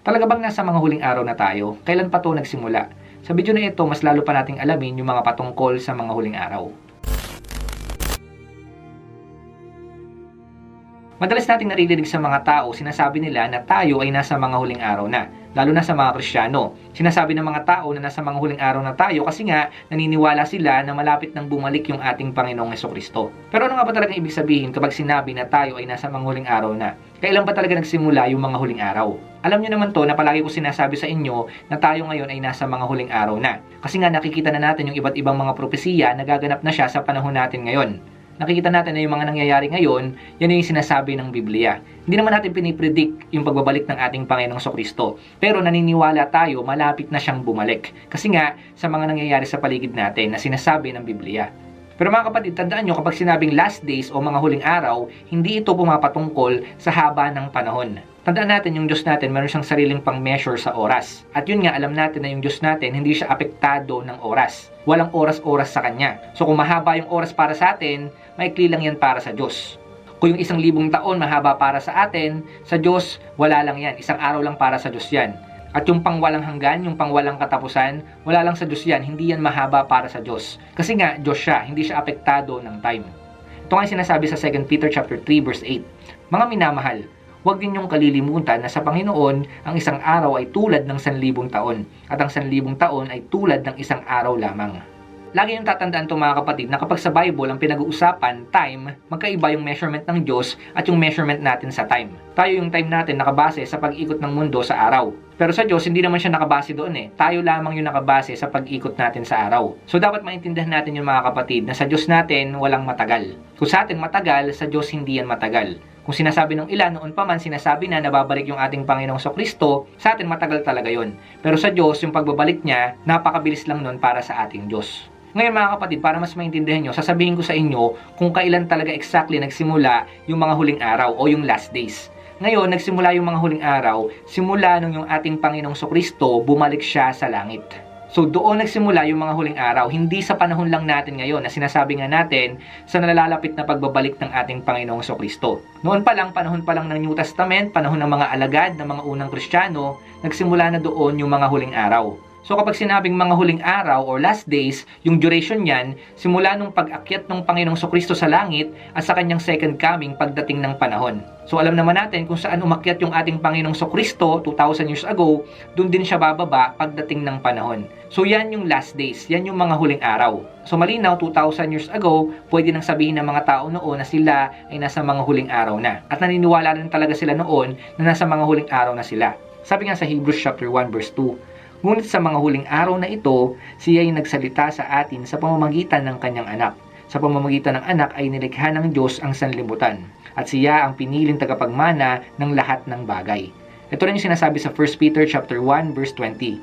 Talaga bang nasa mga huling araw na tayo? Kailan pa to nagsimula? Sa video na ito, mas lalo pa nating alamin yung mga patungkol sa mga huling araw. Madalas nating naririnig sa mga tao, sinasabi nila na tayo ay nasa mga huling araw na, lalo na sa mga Kristiyano. Sinasabi ng mga tao na nasa mga huling araw na tayo kasi nga naniniwala sila na malapit nang bumalik yung ating Panginoong Heso Kristo. Pero ano nga ba talagang ibig sabihin kapag sinabi na tayo ay nasa mga huling araw na? Kailan ba talaga nagsimula yung mga huling araw? Alam nyo naman to na palagi ko sinasabi sa inyo na tayo ngayon ay nasa mga huling araw na. Kasi nga nakikita na natin yung iba't ibang mga propesiya na gaganap na siya sa panahon natin ngayon nakikita natin na yung mga nangyayari ngayon, yan yung sinasabi ng Biblia. Hindi naman natin pinipredict yung pagbabalik ng ating Panginoong Kristo. Pero naniniwala tayo, malapit na siyang bumalik. Kasi nga, sa mga nangyayari sa paligid natin na sinasabi ng Biblia. Pero mga kapatid, tandaan nyo kapag sinabing last days o mga huling araw, hindi ito pumapatungkol sa haba ng panahon. Tandaan natin yung Diyos natin, meron siyang sariling pang-measure sa oras. At yun nga, alam natin na yung Diyos natin, hindi siya apektado ng oras. Walang oras-oras sa Kanya. So kung mahaba yung oras para sa atin, maikli lang yan para sa Diyos. Kung yung isang libong taon mahaba para sa atin, sa Diyos, wala lang yan. Isang araw lang para sa Diyos yan. At yung pangwalang hanggan, yung pangwalang katapusan, wala lang sa Diyos yan. Hindi yan mahaba para sa Diyos. Kasi nga, Diyos siya. Hindi siya apektado ng time. Ito nga sinasabi sa 2 Peter chapter 3 verse 8. Mga minamahal, huwag ninyong kalilimutan na sa Panginoon, ang isang araw ay tulad ng sanlibong taon, at ang sanlibong taon ay tulad ng isang araw lamang. Lagi yung tatandaan to mga kapatid na kapag sa Bible ang pinag-uusapan, time, magkaiba yung measurement ng Diyos at yung measurement natin sa time. Tayo yung time natin nakabase sa pag-ikot ng mundo sa araw. Pero sa Diyos, hindi naman siya nakabase doon eh. Tayo lamang yung nakabase sa pag-ikot natin sa araw. So dapat maintindihan natin yung mga kapatid na sa Diyos natin walang matagal. Kung sa atin matagal, sa Diyos hindi yan matagal. Kung sinasabi ng ilan, noon pa man sinasabi na nababalik yung ating Panginoong Kristo, sa atin matagal talaga yon. Pero sa Diyos, yung pagbabalik niya, napakabilis lang nun para sa ating Diyos. Ngayon mga kapatid, para mas maintindihan nyo, sasabihin ko sa inyo kung kailan talaga exactly nagsimula yung mga huling araw o yung last days. Ngayon, nagsimula yung mga huling araw, simula nung yung ating Panginoong Kristo, bumalik siya sa langit. So doon nagsimula yung mga huling araw, hindi sa panahon lang natin ngayon na sinasabi nga natin sa nalalapit na pagbabalik ng ating Panginoong Kristo. Noon pa lang, panahon pa lang ng New Testament, panahon ng mga alagad, ng mga unang Kristiyano, nagsimula na doon yung mga huling araw. So kapag sinabing mga huling araw or last days, yung duration niyan, simula nung pag-akyat ng Panginoong Kristo sa langit at sa kanyang second coming pagdating ng panahon. So alam naman natin kung saan umakyat yung ating Panginoong Kristo 2,000 years ago, doon din siya bababa pagdating ng panahon. So yan yung last days, yan yung mga huling araw. So malinaw, 2,000 years ago, pwede nang sabihin ng mga tao noon na sila ay nasa mga huling araw na. At naniniwala rin talaga sila noon na nasa mga huling araw na sila. Sabi nga sa Hebrews chapter 1 verse 2, Ngunit sa mga huling araw na ito, siya ay nagsalita sa atin sa pamamagitan ng kanyang anak. Sa pamamagitan ng anak ay nilikha ng Diyos ang sanlibutan, at siya ang piniling tagapagmana ng lahat ng bagay. Ito rin yung sinasabi sa 1 Peter chapter 1 verse 20.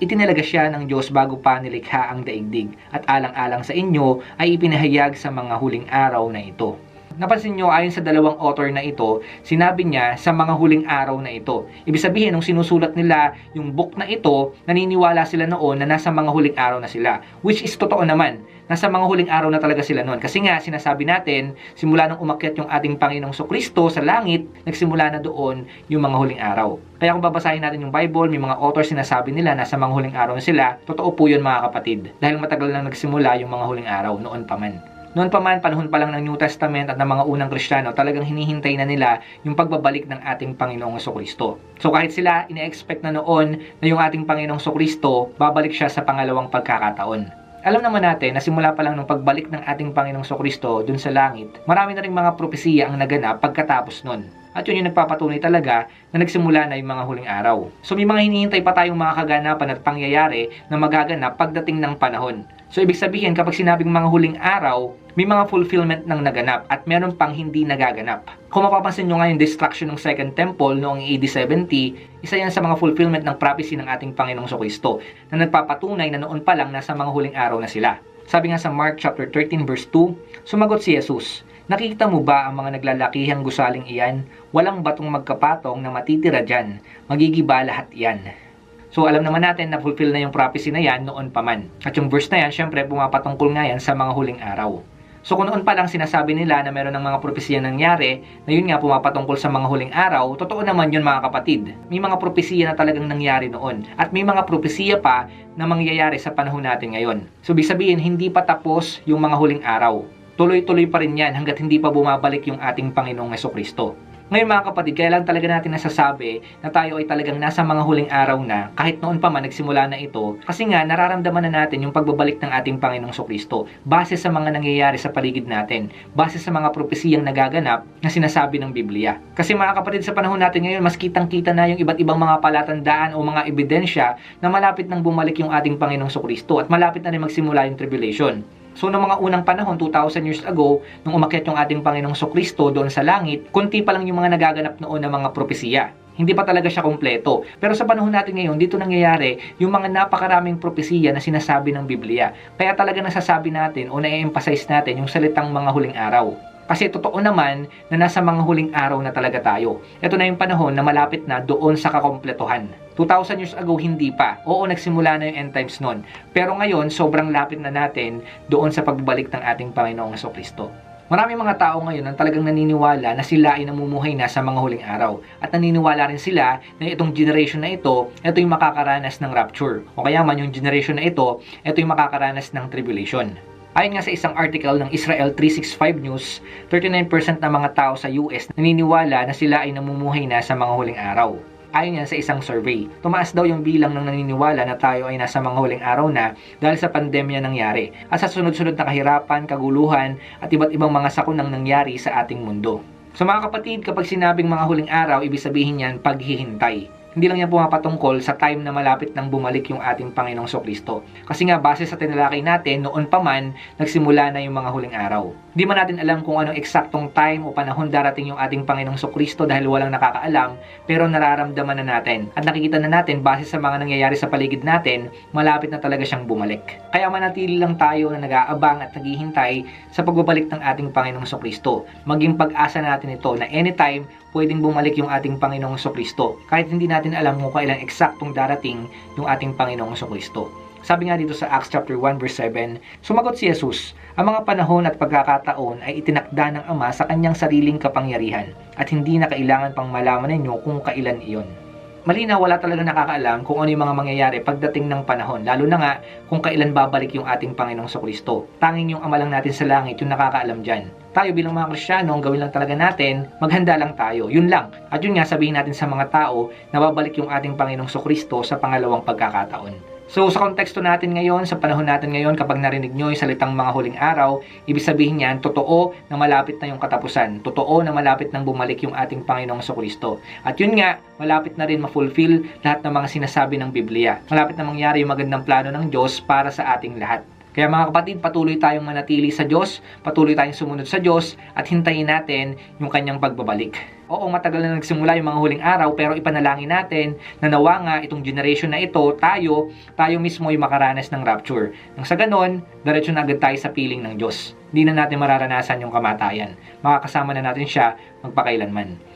Itinalaga siya ng Diyos bago pa nilikha ang daigdig, at alang-alang sa inyo ay ipinahayag sa mga huling araw na ito napansin nyo, ayon sa dalawang author na ito, sinabi niya sa mga huling araw na ito. Ibig sabihin, nung sinusulat nila yung book na ito, naniniwala sila noon na nasa mga huling araw na sila. Which is totoo naman. Nasa mga huling araw na talaga sila noon. Kasi nga, sinasabi natin, simula nung umakyat yung ating Panginoong Kristo sa langit, nagsimula na doon yung mga huling araw. Kaya kung babasahin natin yung Bible, may mga author sinasabi nila na sa mga huling araw na sila, totoo po yun mga kapatid. Dahil matagal lang nagsimula yung mga huling araw noon pa man. Noon pa man, panahon pa lang ng New Testament at ng mga unang Kristiyano, talagang hinihintay na nila yung pagbabalik ng ating Panginoong Kristo. So kahit sila ine-expect na noon na yung ating Panginoong Kristo, babalik siya sa pangalawang pagkakataon. Alam naman natin na simula pa lang ng pagbalik ng ating Panginoong Kristo dun sa langit, marami na rin mga propesiya ang naganap pagkatapos nun. At yun yung nagpapatunay talaga na nagsimula na yung mga huling araw. So may mga hinihintay pa tayong mga kaganapan at pangyayari na magaganap pagdating ng panahon. So ibig sabihin kapag sinabing mga huling araw, may mga fulfillment ng naganap at meron pang hindi nagaganap. Kung mapapansin nyo nga yung destruction ng Second Temple noong AD 70, isa yan sa mga fulfillment ng prophecy ng ating Panginoong Kristo na nagpapatunay na noon pa lang nasa mga huling araw na sila. Sabi nga sa Mark chapter 13 verse 2, sumagot si Jesus, Nakikita mo ba ang mga naglalakihang gusaling iyan? Walang batong magkapatong na matitira dyan. Magigiba lahat iyan. So alam naman natin na fulfill na yung prophecy na yan noon pa man. At yung verse na yan, syempre pumapatungkol nga yan sa mga huling araw. So kung noon pa lang sinasabi nila na meron ng mga propesiya nangyari, na yun nga pumapatungkol sa mga huling araw, totoo naman yun mga kapatid. May mga propesiya na talagang nangyari noon. At may mga propesiya pa na mangyayari sa panahon natin ngayon. So ibig sabihin, hindi pa tapos yung mga huling araw. Tuloy-tuloy pa rin yan hanggat hindi pa bumabalik yung ating Panginoong Yeso Kristo. Ngayon mga kapatid, kaya lang talaga natin nasasabi na tayo ay talagang nasa mga huling araw na kahit noon pa man nagsimula na ito kasi nga nararamdaman na natin yung pagbabalik ng ating Panginoong Kristo base sa mga nangyayari sa paligid natin, base sa mga propesiyang nagaganap na sinasabi ng Biblia. Kasi mga kapatid, sa panahon natin ngayon, mas kitang-kita na yung iba't ibang mga palatandaan o mga ebidensya na malapit nang bumalik yung ating Panginoong Kristo at malapit na rin magsimula yung tribulation. So, noong mga unang panahon, 2,000 years ago, nung umakyat yung ating Panginoong Kristo doon sa langit, kunti pa lang yung mga nagaganap noon na mga propesiya. Hindi pa talaga siya kompleto. Pero sa panahon natin ngayon, dito nangyayari yung mga napakaraming propesiya na sinasabi ng Biblia. Kaya talaga nasasabi natin o na-emphasize natin yung salitang mga huling araw. Kasi totoo naman na nasa mga huling araw na talaga tayo. Ito na yung panahon na malapit na doon sa kakompletuhan. 2,000 years ago, hindi pa. Oo, nagsimula na yung end times noon. Pero ngayon, sobrang lapit na natin doon sa pagbalik ng ating Panginoong Kristo. Marami mga tao ngayon ang talagang naniniwala na sila ay namumuhay na sa mga huling araw. At naniniwala rin sila na itong generation na ito, ito yung makakaranas ng rapture. O kaya man yung generation na ito, ito yung makakaranas ng tribulation. Ayon nga sa isang article ng Israel 365 News, 39% ng mga tao sa US naniniwala na sila ay namumuhay na sa mga huling araw. Ayon yan sa isang survey, tumaas daw yung bilang ng naniniwala na tayo ay nasa mga huling araw na dahil sa pandemya nangyari at sa sunod-sunod na kahirapan, kaguluhan at iba't ibang mga sakunang nangyari sa ating mundo. So mga kapatid, kapag sinabing mga huling araw, ibig sabihin yan paghihintay hindi lang yan pumapatungkol sa time na malapit nang bumalik yung ating Panginoong Kristo. Kasi nga, base sa tinalakay natin, noon pa man, nagsimula na yung mga huling araw. Hindi man natin alam kung anong eksaktong time o panahon darating yung ating Panginoong Kristo dahil walang nakakaalam, pero nararamdaman na natin. At nakikita na natin, base sa mga nangyayari sa paligid natin, malapit na talaga siyang bumalik. Kaya manatili lang tayo na nag-aabang at naghihintay sa pagbabalik ng ating Panginoong Kristo. Maging pag-asa natin ito na anytime, pwedeng bumalik yung ating Panginoong Kristo. Kahit hindi natin alam kung kailan eksaktong darating yung ating Panginoong Kristo. Sabi nga dito sa Acts chapter 1 verse 7, sumagot si Jesus, ang mga panahon at pagkakataon ay itinakda ng Ama sa kanyang sariling kapangyarihan at hindi na kailangan pang malaman ninyo kung kailan iyon. Malinaw, wala talaga nakakaalam kung ano yung mga mangyayari pagdating ng panahon, lalo na nga kung kailan babalik yung ating Panginoong Kristo. Tanging yung ama lang natin sa langit yung nakakaalam dyan. Tayo bilang mga Kristiyano, ang gawin lang talaga natin, maghanda lang tayo. Yun lang. At yun nga sabihin natin sa mga tao na babalik yung ating Panginoong Kristo sa pangalawang pagkakataon. So sa konteksto natin ngayon, sa panahon natin ngayon, kapag narinig nyo yung salitang mga huling araw, ibig sabihin yan, totoo na malapit na yung katapusan. Totoo na malapit nang bumalik yung ating Panginoong Kristo. At yun nga, malapit na rin ma-fulfill lahat ng mga sinasabi ng Biblia. Malapit na mangyari yung magandang plano ng Diyos para sa ating lahat. Kaya mga kapatid, patuloy tayong manatili sa Diyos, patuloy tayong sumunod sa Diyos, at hintayin natin yung kanyang pagbabalik. Oo, matagal na nagsimula yung mga huling araw, pero ipanalangin natin na nawa nga itong generation na ito, tayo, tayo mismo yung makaranas ng rapture. Nang sa ganon, diretso na agad tayo sa piling ng Diyos. Hindi na natin mararanasan yung kamatayan. Makakasama na natin siya magpakailanman.